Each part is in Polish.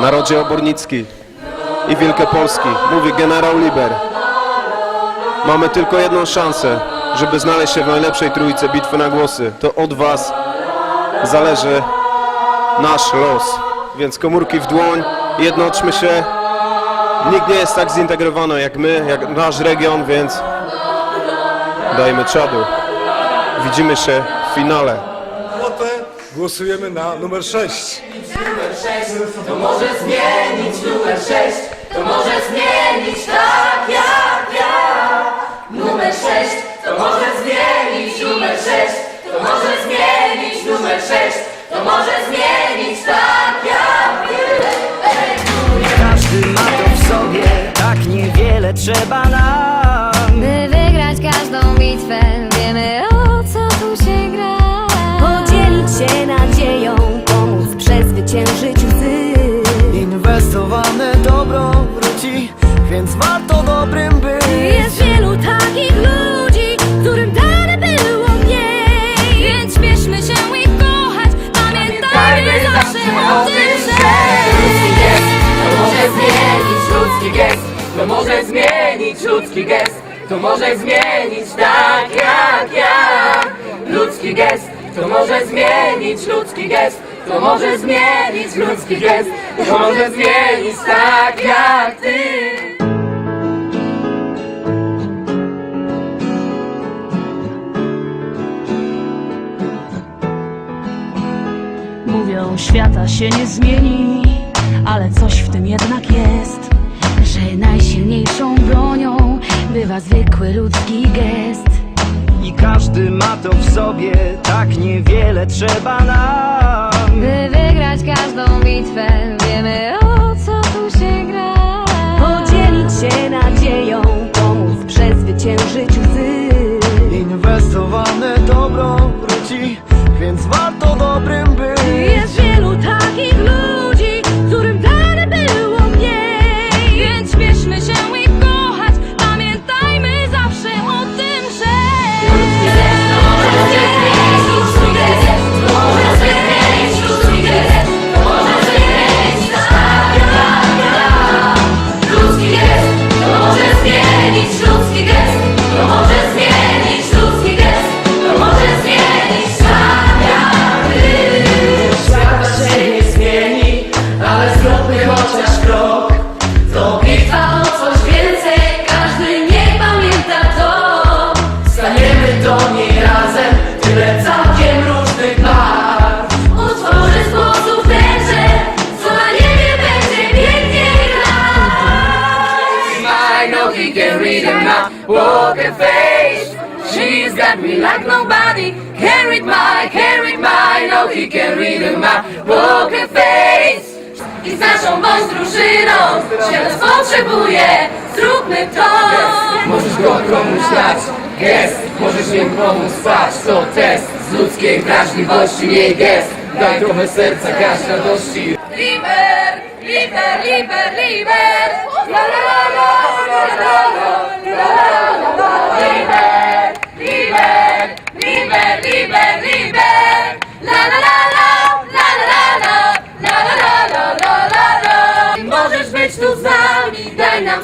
Narodzie Obornicki i Wielkopolski, mówi generał Liber. Mamy tylko jedną szansę, żeby znaleźć się w najlepszej trójce bitwy na głosy. To od Was zależy nasz los. Więc komórki w dłoń, jednoczmy się. Nikt nie jest tak zintegrowany jak my, jak nasz region, więc dajmy czadu. Widzimy się w finale. Głosujemy na numer 6. To może zmienić numer 6 To może zmienić tak jak ludzki gest To może zmienić tak jak ja Ludzki gest To może zmienić ludzki gest To może zmienić ludzki gest To może zmienić tak jak ty Mówią, świata się nie zmieni, ale coś w tym jednak jest. Bywa zwykły ludzki gest. I każdy ma to w sobie, tak niewiele trzeba nam By wygrać każdą bitwę, wiemy o co tu się gra. Podzielić się nadzieją, pomóc przezwyciężyć poker face. She's got me like nobody. Can read my, can read my. Know he can read my poker face. I z naszą bądź drużyną Się nas potrzebuje Zróbmy to. Możesz go komuś dać. Gest. Możesz im pomóc spać. To test z ludzkiej wrażliwości Miej gest. Daj trochę serca, gaś radości. Liber, liber, liber, liber. La la la la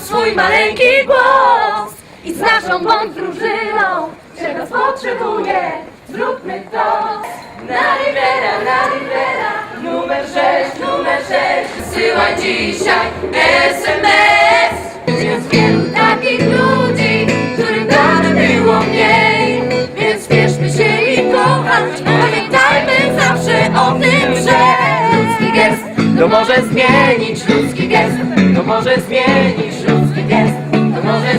swój maleńki głos I z naszą bądź drużyną, czego potrzebuje Zróbmy to. Na Rivera, na Rivera Numer 6, numer 6 Wysyłaj dzisiaj SMS Jest wielu takich ludzi Którym dane było mniej. Więc spieszmy się i kochać Pamiętajmy zawsze o tym, że Ludzki gest To może zmienić ludzki gest To może zmienić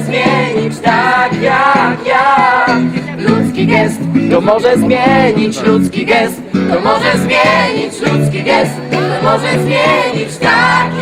zmienić tak jak ja. Ludzki gest To może zmienić ludzki gest. To może zmienić ludzki gest. To może zmienić tak